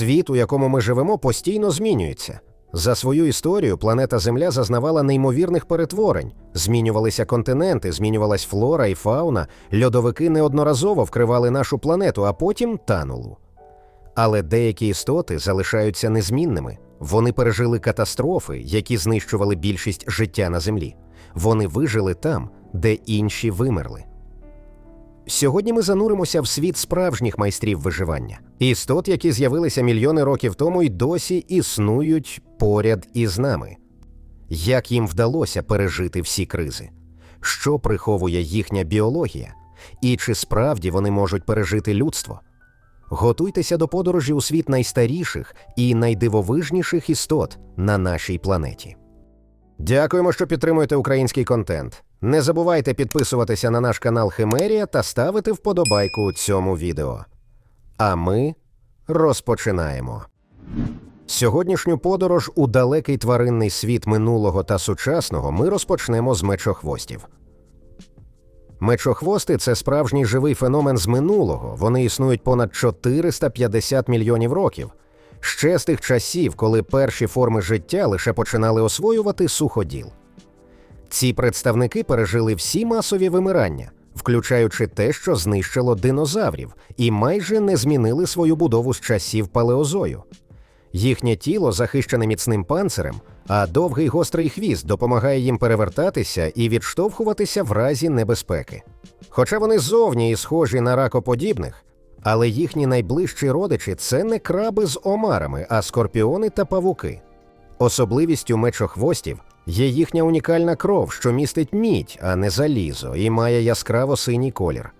Світ, у якому ми живемо, постійно змінюється. За свою історію планета Земля зазнавала неймовірних перетворень. Змінювалися континенти, змінювалась флора і фауна, льодовики неодноразово вкривали нашу планету, а потім танули. Але деякі істоти залишаються незмінними. Вони пережили катастрофи, які знищували більшість життя на землі. Вони вижили там, де інші вимерли. Сьогодні ми зануримося в світ справжніх майстрів виживання, істот, які з'явилися мільйони років тому і досі існують поряд із нами. Як їм вдалося пережити всі кризи? Що приховує їхня біологія? І чи справді вони можуть пережити людство? Готуйтеся до подорожі у світ найстаріших і найдивовижніших істот на нашій планеті. Дякуємо, що підтримуєте український контент. Не забувайте підписуватися на наш канал Химерія та ставити вподобайку цьому відео. А ми розпочинаємо. Сьогоднішню подорож у далекий тваринний світ минулого та сучасного ми розпочнемо з мечохвостів. Мечохвости це справжній живий феномен з минулого. Вони існують понад 450 мільйонів років. Ще з тих часів, коли перші форми життя лише починали освоювати суходіл. Ці представники пережили всі масові вимирання, включаючи те, що знищило динозаврів, і майже не змінили свою будову з часів палеозою. Їхнє тіло захищене міцним панцирем, а довгий гострий хвіст допомагає їм перевертатися і відштовхуватися в разі небезпеки. Хоча вони зовні і схожі на ракоподібних, але їхні найближчі родичі це не краби з омарами, а скорпіони та павуки. Особливістю мечохвостів є їхня унікальна кров, що містить мідь, а не залізо, і має яскраво синій колір.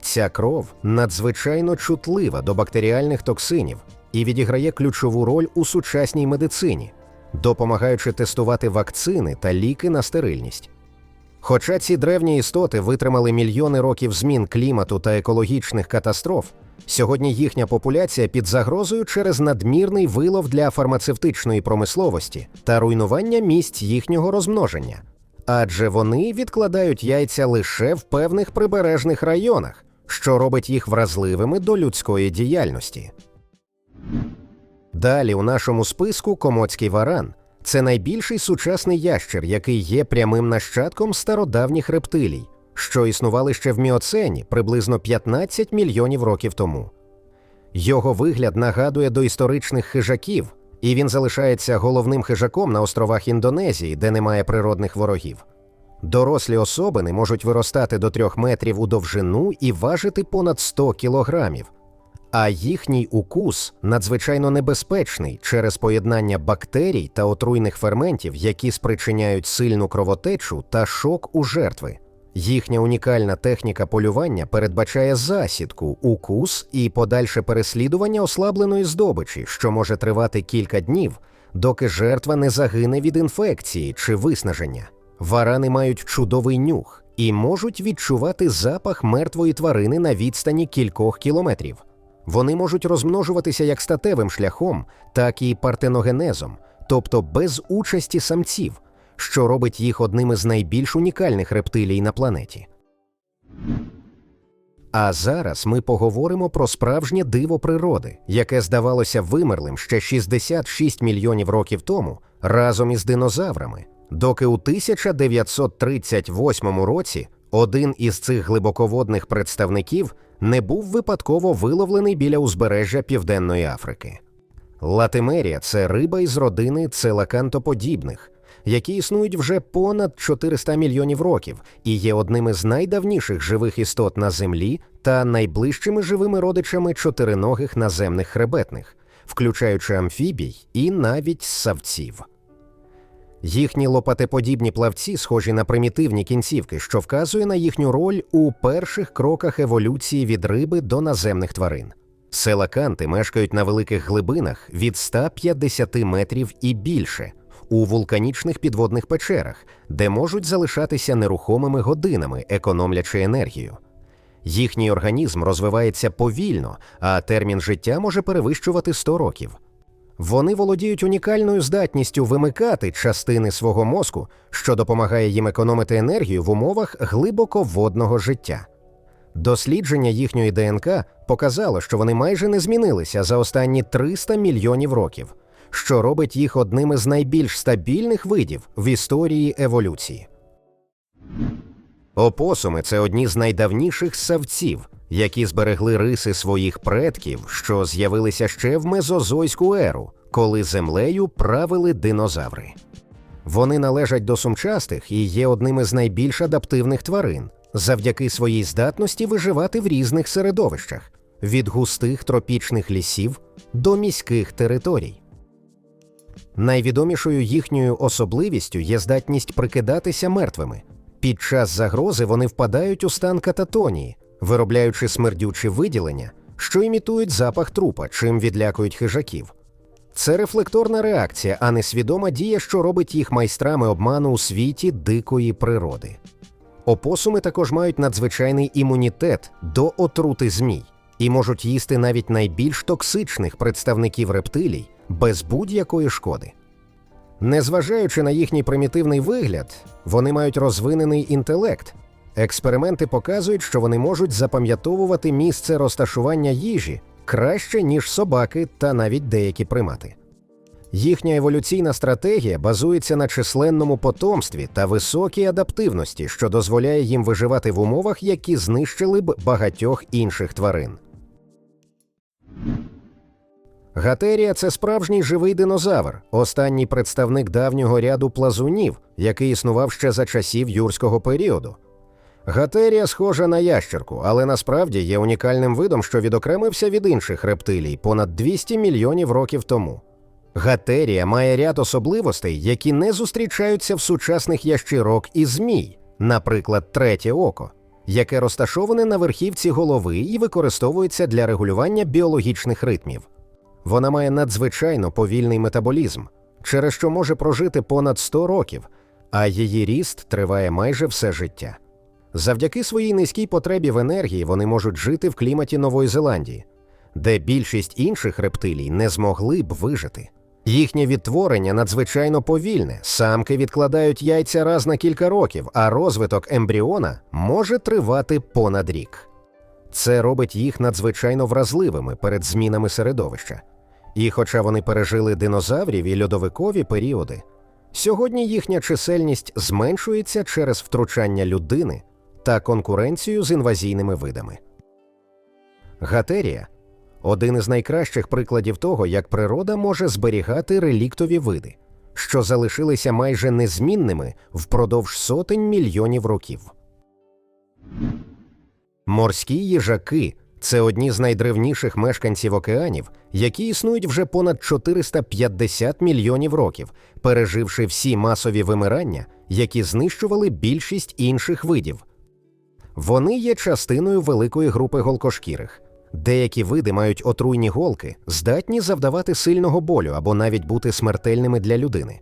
Ця кров надзвичайно чутлива до бактеріальних токсинів і відіграє ключову роль у сучасній медицині, допомагаючи тестувати вакцини та ліки на стерильність. Хоча ці древні істоти витримали мільйони років змін клімату та екологічних катастроф, сьогодні їхня популяція під загрозою через надмірний вилов для фармацевтичної промисловості та руйнування місць їхнього розмноження. Адже вони відкладають яйця лише в певних прибережних районах, що робить їх вразливими до людської діяльності. Далі у нашому списку комоцький варан це найбільший сучасний ящер, який є прямим нащадком стародавніх рептилій, що існували ще в міоцені приблизно 15 мільйонів років тому. Його вигляд нагадує доісторичних хижаків, і він залишається головним хижаком на островах Індонезії, де немає природних ворогів. Дорослі особини можуть виростати до 3 метрів у довжину і важити понад 100 кілограмів, а їхній укус надзвичайно небезпечний через поєднання бактерій та отруйних ферментів, які спричиняють сильну кровотечу та шок у жертви. Їхня унікальна техніка полювання передбачає засідку, укус і подальше переслідування ослабленої здобичі, що може тривати кілька днів, доки жертва не загине від інфекції чи виснаження. Варани мають чудовий нюх і можуть відчувати запах мертвої тварини на відстані кількох кілометрів. Вони можуть розмножуватися як статевим шляхом, так і партеногенезом, тобто без участі самців, що робить їх одним із найбільш унікальних рептилій на планеті. А зараз ми поговоримо про справжнє диво природи, яке здавалося вимерлим ще 66 мільйонів років тому разом із динозаврами, доки у 1938 році один із цих глибоководних представників не був випадково виловлений біля узбережжя Південної Африки. Латимерія це риба із родини целакантоподібних, які існують вже понад 400 мільйонів років і є одним із найдавніших живих істот на землі та найближчими живими родичами чотириногих наземних хребетних, включаючи амфібій і навіть ссавців. Їхні лопатеподібні плавці схожі на примітивні кінцівки, що вказує на їхню роль у перших кроках еволюції від риби до наземних тварин. Селаканти мешкають на великих глибинах від 150 метрів і більше у вулканічних підводних печерах, де можуть залишатися нерухомими годинами, економлячи енергію. Їхній організм розвивається повільно, а термін життя може перевищувати 100 років. Вони володіють унікальною здатністю вимикати частини свого мозку, що допомагає їм економити енергію в умовах глибоководного життя. Дослідження їхньої ДНК показало, що вони майже не змінилися за останні 300 мільйонів років, що робить їх одним із найбільш стабільних видів в історії еволюції. Опосуми це одні з найдавніших ссавців, які зберегли риси своїх предків, що з'явилися ще в мезозойську еру, коли землею правили динозаври. Вони належать до сумчастих і є одним із найбільш адаптивних тварин завдяки своїй здатності виживати в різних середовищах від густих тропічних лісів до міських територій. Найвідомішою їхньою особливістю є здатність прикидатися мертвими. Під час загрози вони впадають у стан кататонії, виробляючи смердючі виділення, що імітують запах трупа, чим відлякують хижаків. Це рефлекторна реакція, а не свідома дія, що робить їх майстрами обману у світі дикої природи. Опосуми також мають надзвичайний імунітет до отрути змій і можуть їсти навіть найбільш токсичних представників рептилій без будь-якої шкоди. Незважаючи на їхній примітивний вигляд, вони мають розвинений інтелект. Експерименти показують, що вони можуть запам'ятовувати місце розташування їжі краще, ніж собаки та навіть деякі примати. Їхня еволюційна стратегія базується на численному потомстві та високій адаптивності, що дозволяє їм виживати в умовах, які знищили б багатьох інших тварин. Гатерія це справжній живий динозавр, останній представник давнього ряду плазунів, який існував ще за часів юрського періоду. Гатерія схожа на ящерку, але насправді є унікальним видом, що відокремився від інших рептилій понад 200 мільйонів років тому. Гатерія має ряд особливостей, які не зустрічаються в сучасних ящирок і змій, наприклад, третє око, яке розташоване на верхівці голови і використовується для регулювання біологічних ритмів. Вона має надзвичайно повільний метаболізм, через що може прожити понад 100 років, а її ріст триває майже все життя. Завдяки своїй низькій потребі в енергії вони можуть жити в кліматі Нової Зеландії, де більшість інших рептилій не змогли б вижити. Їхнє відтворення надзвичайно повільне, самки відкладають яйця раз на кілька років, а розвиток ембріона може тривати понад рік. Це робить їх надзвичайно вразливими перед змінами середовища. І хоча вони пережили динозаврів і льодовикові періоди, сьогодні їхня чисельність зменшується через втручання людини та конкуренцію з інвазійними видами. Гатерія один із найкращих прикладів того, як природа може зберігати реліктові види, що залишилися майже незмінними впродовж сотень мільйонів років. Морські їжаки це одні з найдревніших мешканців океанів, які існують вже понад 450 мільйонів років, переживши всі масові вимирання, які знищували більшість інших видів. Вони є частиною великої групи голкошкірих. Деякі види мають отруйні голки, здатні завдавати сильного болю або навіть бути смертельними для людини.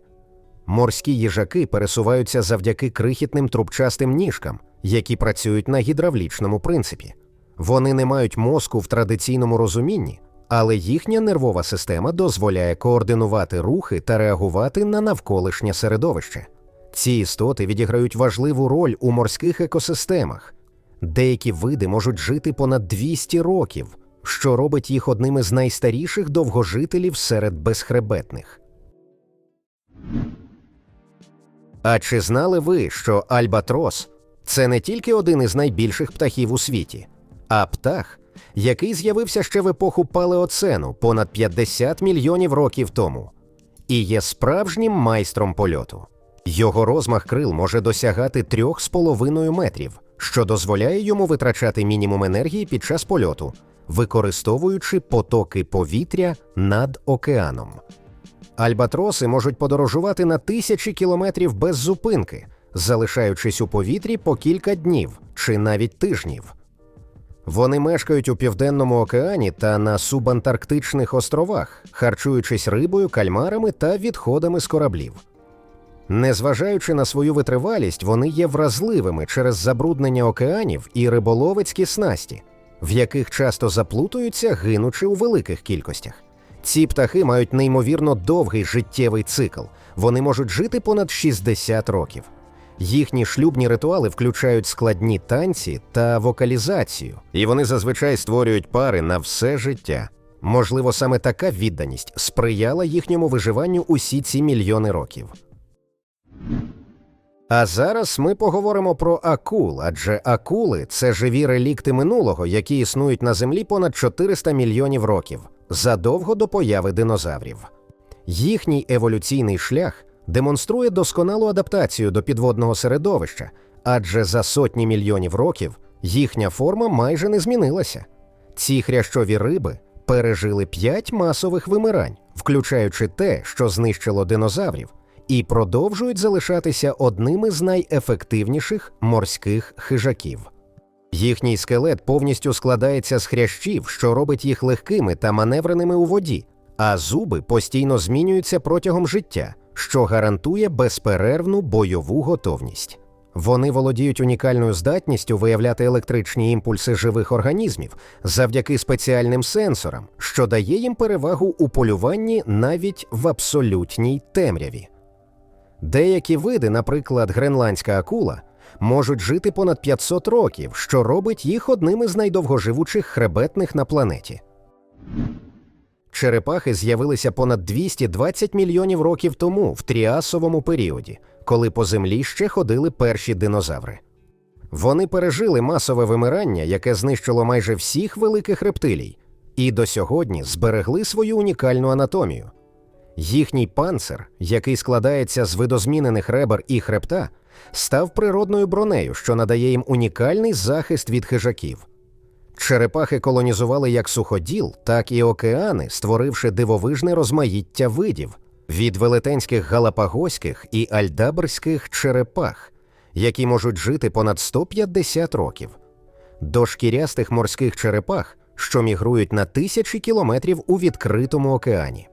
Морські їжаки пересуваються завдяки крихітним трубчастим ніжкам, які працюють на гідравлічному принципі. Вони не мають мозку в традиційному розумінні, але їхня нервова система дозволяє координувати рухи та реагувати на навколишнє середовище. Ці істоти відіграють важливу роль у морських екосистемах. Деякі види можуть жити понад 200 років, що робить їх одним із найстаріших довгожителів серед безхребетних. А чи знали ви, що альбатрос це не тільки один із найбільших птахів у світі, а птах, який з'явився ще в епоху палеоцену понад 50 мільйонів років тому, і є справжнім майстром польоту. Його розмах крил може досягати 3,5 метрів, що дозволяє йому витрачати мінімум енергії під час польоту, використовуючи потоки повітря над океаном. Альбатроси можуть подорожувати на тисячі кілометрів без зупинки, залишаючись у повітрі по кілька днів чи навіть тижнів. Вони мешкають у південному океані та на субантарктичних островах, харчуючись рибою, кальмарами та відходами з кораблів. Незважаючи на свою витривалість, вони є вразливими через забруднення океанів і риболовецькі снасті, в яких часто заплутуються, гинучи у великих кількостях. Ці птахи мають неймовірно довгий життєвий цикл. Вони можуть жити понад 60 років. Їхні шлюбні ритуали включають складні танці та вокалізацію, і вони зазвичай створюють пари на все життя. Можливо, саме така відданість сприяла їхньому виживанню усі ці мільйони років. А зараз ми поговоримо про акул, адже акули це живі релікти минулого, які існують на землі понад 400 мільйонів років, задовго до появи динозаврів. Їхній еволюційний шлях демонструє досконалу адаптацію до підводного середовища, адже за сотні мільйонів років їхня форма майже не змінилася. Ці хрящові риби пережили п'ять масових вимирань, включаючи те, що знищило динозаврів, і продовжують залишатися одними з найефективніших морських хижаків. Їхній скелет повністю складається з хрящів, що робить їх легкими та маневреними у воді, а зуби постійно змінюються протягом життя, що гарантує безперервну бойову готовність. Вони володіють унікальною здатністю виявляти електричні імпульси живих організмів завдяки спеціальним сенсорам, що дає їм перевагу у полюванні навіть в абсолютній темряві. Деякі види, наприклад, гренландська акула, можуть жити понад 500 років, що робить їх одним із найдовгоживучих хребетних на планеті. Черепахи з'явилися понад 220 мільйонів років тому в тріасовому періоді, коли по землі ще ходили перші динозаври. Вони пережили масове вимирання, яке знищило майже всіх великих рептилій, і до сьогодні зберегли свою унікальну анатомію. Їхній панцир, який складається з видозмінених ребер і хребта, став природною бронею, що надає їм унікальний захист від хижаків. Черепахи колонізували як суходіл, так і океани, створивши дивовижне розмаїття видів від велетенських галапагоських і альдабрських черепах, які можуть жити понад 150 років, до шкірястих морських черепах, що мігрують на тисячі кілометрів у відкритому океані.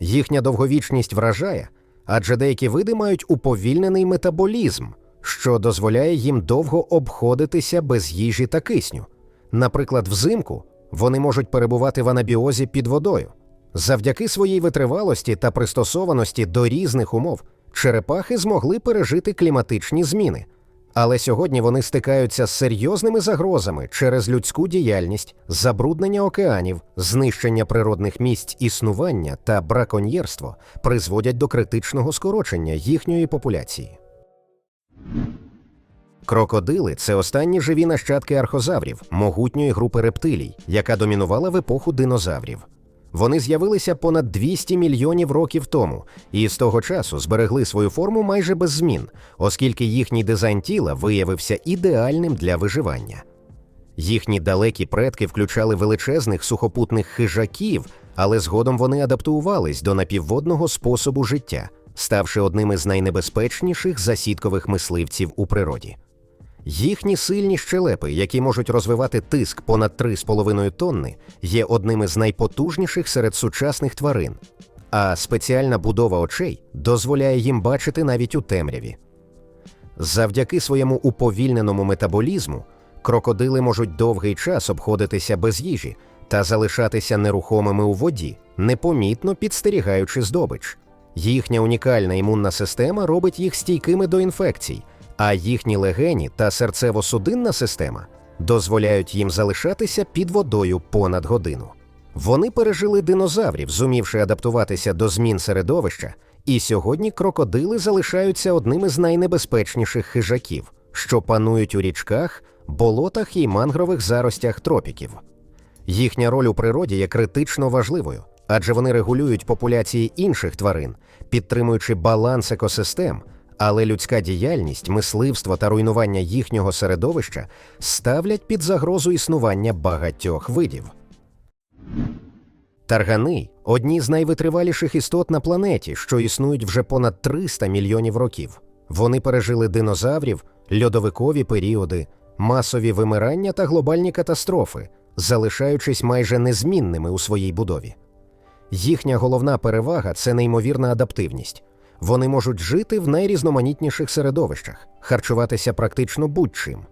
Їхня довговічність вражає, адже деякі види мають уповільнений метаболізм, що дозволяє їм довго обходитися без їжі та кисню. Наприклад, взимку вони можуть перебувати в анабіозі під водою. Завдяки своїй витривалості та пристосованості до різних умов черепахи змогли пережити кліматичні зміни. Але сьогодні вони стикаються з серйозними загрозами через людську діяльність, забруднення океанів, знищення природних місць існування та браконьєрство призводять до критичного скорочення їхньої популяції. Крокодили це останні живі нащадки архозаврів, могутньої групи рептилій, яка домінувала в епоху динозаврів. Вони з'явилися понад 200 мільйонів років тому і з того часу зберегли свою форму майже без змін, оскільки їхній дизайн тіла виявився ідеальним для виживання. Їхні далекі предки включали величезних сухопутних хижаків, але згодом вони адаптувались до напівводного способу життя, ставши одним із найнебезпечніших засідкових мисливців у природі. Їхні сильні щелепи, які можуть розвивати тиск понад 3,5 тонни, є одним із найпотужніших серед сучасних тварин, а спеціальна будова очей дозволяє їм бачити навіть у темряві. Завдяки своєму уповільненому метаболізму крокодили можуть довгий час обходитися без їжі та залишатися нерухомими у воді, непомітно підстерігаючи здобич. Їхня унікальна імунна система робить їх стійкими до інфекцій, а їхні легені та серцево-судинна система дозволяють їм залишатися під водою понад годину. Вони пережили динозаврів, зумівши адаптуватися до змін середовища, і сьогодні крокодили залишаються одним із найнебезпечніших хижаків, що панують у річках, болотах і мангрових заростях тропіків. Їхня роль у природі є критично важливою, адже вони регулюють популяції інших тварин, підтримуючи баланс екосистем, але людська діяльність, мисливство та руйнування їхнього середовища ставлять під загрозу існування багатьох видів. Таргани одні з найвитриваліших істот на планеті, що існують вже понад 300 мільйонів років. Вони пережили динозаврів, льодовикові періоди, масові вимирання та глобальні катастрофи, залишаючись майже незмінними у своїй будові. Їхня головна перевага це неймовірна адаптивність. Вони можуть жити в найрізноманітніших середовищах, харчуватися практично будь-чим,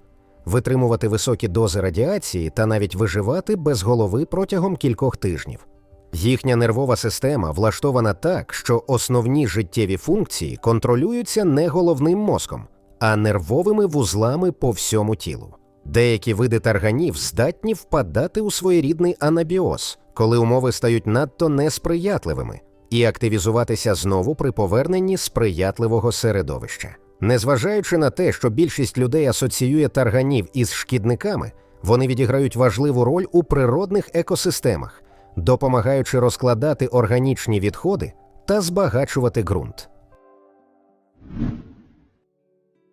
витримувати високі дози радіації та навіть виживати без голови протягом кількох тижнів. Їхня нервова система влаштована так, що основні життєві функції контролюються не головним мозком, а нервовими вузлами по всьому тілу. Деякі види тарганів здатні впадати у своєрідний анабіоз, коли умови стають надто несприятливими, і активізуватися знову при поверненні сприятливого середовища. Незважаючи на те, що більшість людей асоціює тарганів із шкідниками, вони відіграють важливу роль у природних екосистемах, допомагаючи розкладати органічні відходи та збагачувати ґрунт.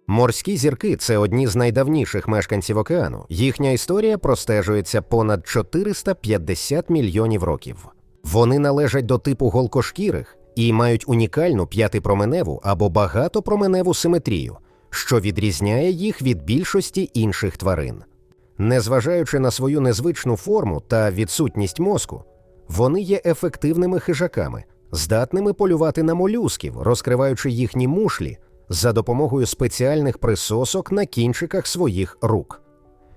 Морські зірки це одні з найдавніших мешканців океану. Їхня історія простежується понад 450 мільйонів років. Вони належать до типу голкошкірих і мають унікальну п'ятипроменеву або багатопроменеву симетрію, що відрізняє їх від більшості інших тварин. Незважаючи на свою незвичну форму та відсутність мозку, вони є ефективними хижаками, здатними полювати на молюсків, розкриваючи їхні мушлі за допомогою спеціальних присосок на кінчиках своїх рук.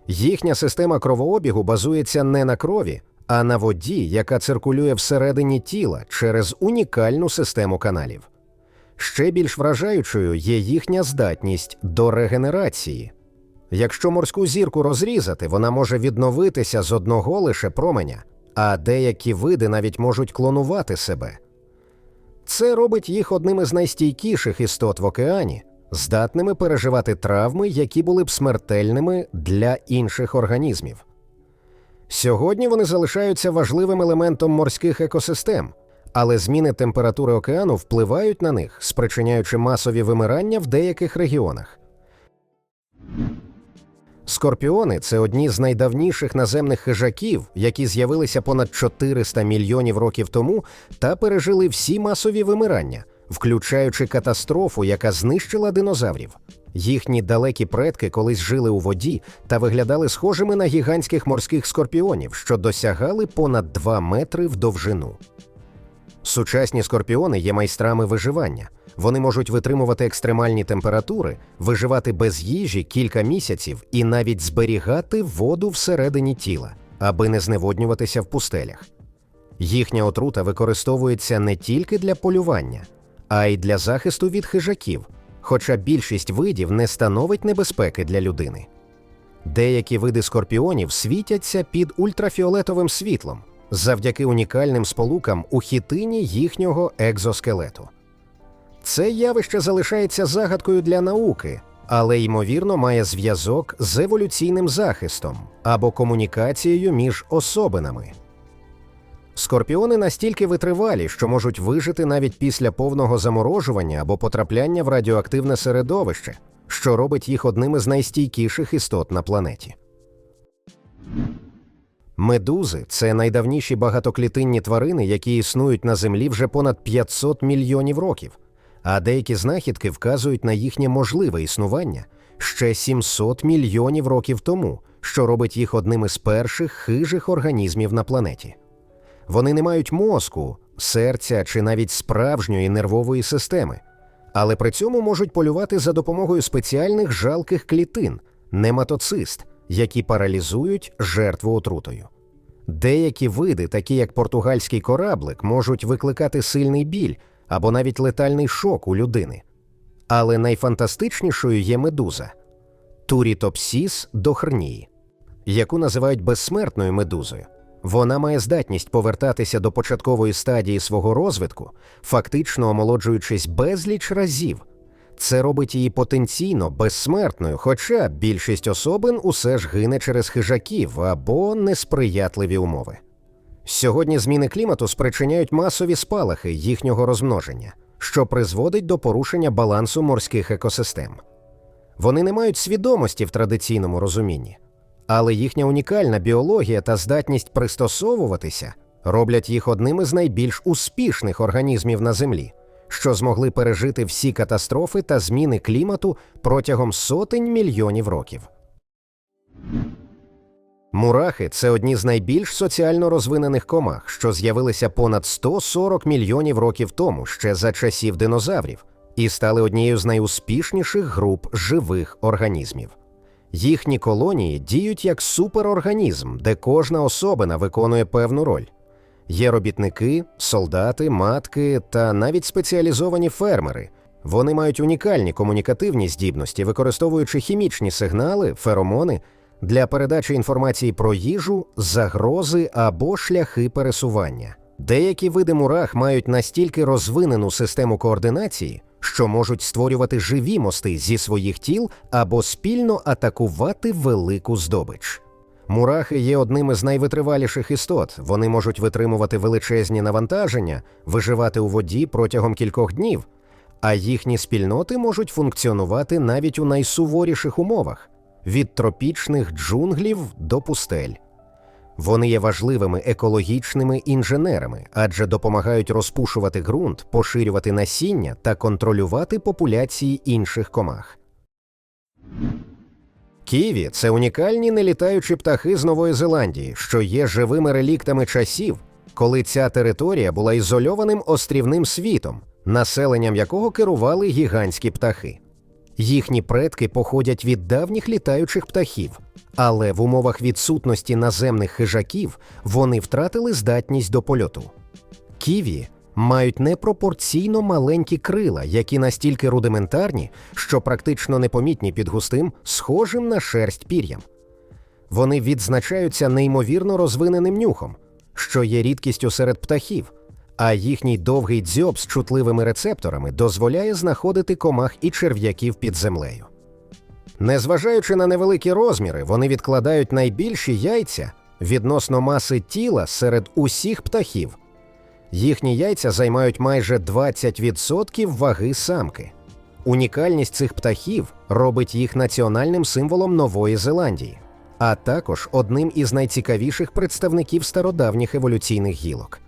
Їхня система кровообігу базується не на крові, а на воді, яка циркулює всередині тіла через унікальну систему каналів. Ще більш вражаючою є їхня здатність до регенерації. Якщо морську зірку розрізати, вона може відновитися з одного лише променя, а деякі види навіть можуть клонувати себе. Це робить їх одним із найстійкіших істот в океані, здатними переживати травми, які були б смертельними для інших організмів. Сьогодні вони залишаються важливим елементом морських екосистем, але зміни температури океану впливають на них, спричиняючи масові вимирання в деяких регіонах. Скорпіони це одні з найдавніших наземних хижаків, які з'явилися понад 400 мільйонів років тому та пережили всі масові вимирання, включаючи катастрофу, яка знищила динозаврів. Їхні далекі предки колись жили у воді та виглядали схожими на гігантських морських скорпіонів, що досягали понад 2 метри в довжину. Сучасні скорпіони є майстрами виживання. Вони можуть витримувати екстремальні температури, виживати без їжі кілька місяців і навіть зберігати воду всередині тіла, аби не зневоднюватися в пустелях. Їхня отрута використовується не тільки для полювання, а й для захисту від хижаків, хоча більшість видів не становить небезпеки для людини. Деякі види скорпіонів світяться під ультрафіолетовим світлом завдяки унікальним сполукам у хітині їхнього екзоскелету. Це явище залишається загадкою для науки, але ймовірно має зв'язок з еволюційним захистом або комунікацією між особинами. Скорпіони настільки витривалі, що можуть вижити навіть після повного заморожування або потрапляння в радіоактивне середовище, що робить їх одним із найстійкіших істот на планеті. Медузи це найдавніші багатоклітинні тварини, які існують на Землі вже понад 500 мільйонів років, а деякі знахідки вказують на їхнє можливе існування ще 700 мільйонів років тому, що робить їх одним із перших хижих організмів на планеті. Вони не мають мозку, серця чи навіть справжньої нервової системи, але при цьому можуть полювати за допомогою спеціальних жалких клітин, нематоцист, які паралізують жертву отрутою. Деякі види, такі як португальський кораблик, можуть викликати сильний біль або навіть летальний шок у людини. Але найфантастичнішою є медуза Турітопсіс дохрнії, яку називають безсмертною медузою. Вона має здатність повертатися до початкової стадії свого розвитку, фактично омолоджуючись безліч разів. Це робить її потенційно безсмертною, хоча більшість особин усе ж гине через хижаків або несприятливі умови. Сьогодні зміни клімату спричиняють масові спалахи їхнього розмноження, що призводить до порушення балансу морських екосистем. Вони не мають свідомості в традиційному розумінні, але їхня унікальна біологія та здатність пристосовуватися роблять їх одним із найбільш успішних організмів на Землі, що змогли пережити всі катастрофи та зміни клімату протягом сотень мільйонів років. Мурахи це одні з найбільш соціально розвинених комах, що з'явилися понад 140 мільйонів років тому, ще за часів динозаврів, і стали однією з найуспішніших груп живих організмів. Їхні колонії діють як суперорганізм, де кожна особина виконує певну роль. Є робітники, солдати, матки та навіть спеціалізовані фермери, Вони мають унікальні комунікативні здібності, використовуючи хімічні сигнали, феромони для передачі інформації про їжу, загрози або шляхи пересування. Деякі види мурах мають настільки розвинену систему координації, що можуть створювати живі мости зі своїх тіл або спільно атакувати велику здобич. Мурахи є одним із найвитриваліших істот. Вони можуть витримувати величезні навантаження, виживати у воді протягом кількох днів, а їхні спільноти можуть функціонувати навіть у найсуворіших умовах від тропічних джунглів до пустель. Вони є важливими екологічними інженерами, адже допомагають розпушувати ґрунт, поширювати насіння та контролювати популяції інших комах. Ківі це унікальні нелітаючі птахи з Нової Зеландії, що є живими реліктами часів, коли ця територія була ізольованим острівним світом, населенням якого керували гігантські птахи. Їхні предки походять від давніх літаючих птахів, але в умовах відсутності наземних хижаків вони втратили здатність до польоту. Ківі мають непропорційно маленькі крила, які настільки рудиментарні, що практично непомітні під густим, схожим на шерсть пір'ям. Вони відзначаються неймовірно розвиненим нюхом, що є рідкістю серед птахів, а їхній довгий дзьоб з чутливими рецепторами дозволяє знаходити комах і черв'яків під землею. Незважаючи на невеликі розміри, вони відкладають найбільші яйця відносно маси тіла серед усіх птахів. Їхні яйця займають майже 20% ваги самки. Унікальність цих птахів робить їх національним символом Нової Зеландії, а також одним із найцікавіших представників стародавніх еволюційних гілок.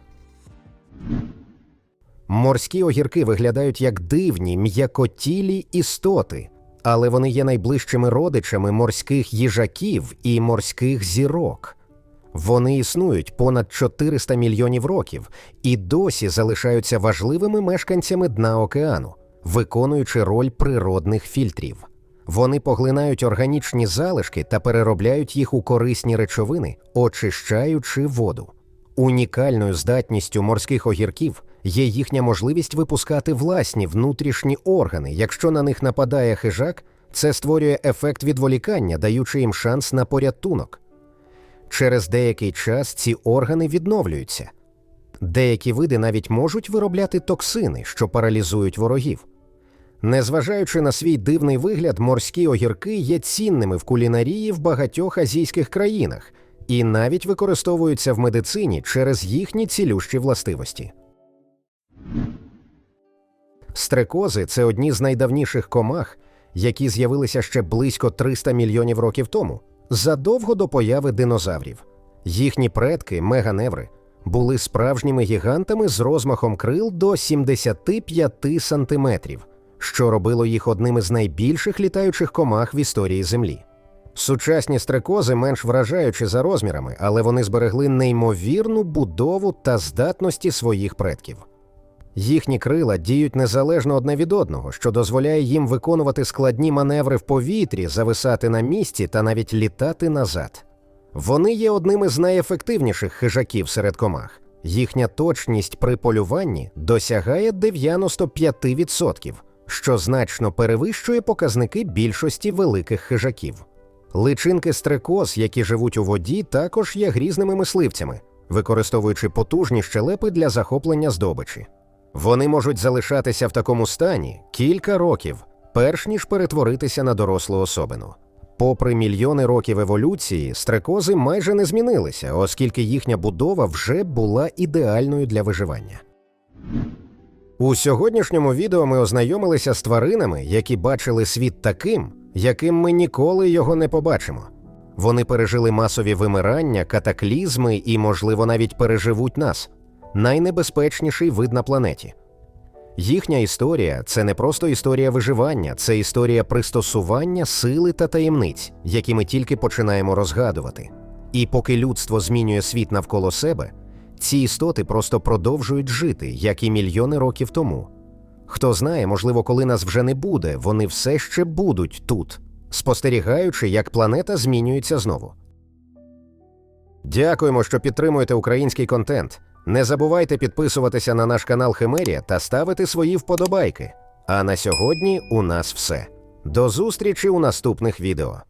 Морські огірки виглядають як дивні, м'якотілі істоти, але вони є найближчими родичами морських їжаків і морських зірок. Вони існують понад 400 мільйонів років і досі залишаються важливими мешканцями дна океану, виконуючи роль природних фільтрів. Вони поглинають органічні залишки та переробляють їх у корисні речовини, очищаючи воду. Унікальною здатністю морських огірків є їхня можливість випускати власні внутрішні органи. Якщо на них нападає хижак, це створює ефект відволікання, даючи їм шанс на порятунок. Через деякий час ці органи відновлюються. Деякі види навіть можуть виробляти токсини, що паралізують ворогів. Незважаючи на свій дивний вигляд, морські огірки є цінними в кулінарії в багатьох азійських країнах і навіть використовуються в медицині через їхні цілющі властивості. Стрекози це одні з найдавніших комах, які з'явилися ще близько 300 мільйонів років тому, задовго до появи динозаврів. Їхні предки, меганеври, були справжніми гігантами з розмахом крил до 75 сантиметрів, що робило їх одним із найбільших літаючих комах в історії Землі. Сучасні стрекози менш вражаючі за розмірами, але вони зберегли неймовірну будову та здатності своїх предків. Їхні крила діють незалежно одне від одного, що дозволяє їм виконувати складні маневри в повітрі, зависати на місці та навіть літати назад. Вони є одним із найефективніших хижаків серед комах. Їхня точність при полюванні досягає 95%, що значно перевищує показники більшості великих хижаків. Личинки стрекоз, які живуть у воді, також є грізними мисливцями, використовуючи потужні щелепи для захоплення здобичі. Вони можуть залишатися в такому стані кілька років, перш ніж перетворитися на дорослу особину. Попри мільйони років еволюції, стрекози майже не змінилися, оскільки їхня будова вже була ідеальною для виживання. У сьогоднішньому відео ми ознайомилися з тваринами, які бачили світ таким, яким ми ніколи його не побачимо. Вони пережили масові вимирання, катаклізми і, можливо, навіть переживуть нас найнебезпечніший вид на планеті. Їхня історія це не просто історія виживання, це історія пристосування, сили та таємниць, які ми тільки починаємо розгадувати. І поки людство змінює світ навколо себе, ці істоти просто продовжують жити, як і мільйони років тому. Хто знає, можливо, коли нас вже не буде, вони все ще будуть тут, спостерігаючи, як планета змінюється знову. Дякуємо, що підтримуєте український контент. Не забувайте підписуватися на наш канал Химерія та ставити свої вподобайки. А на сьогодні у нас все. До зустрічі у наступних відео.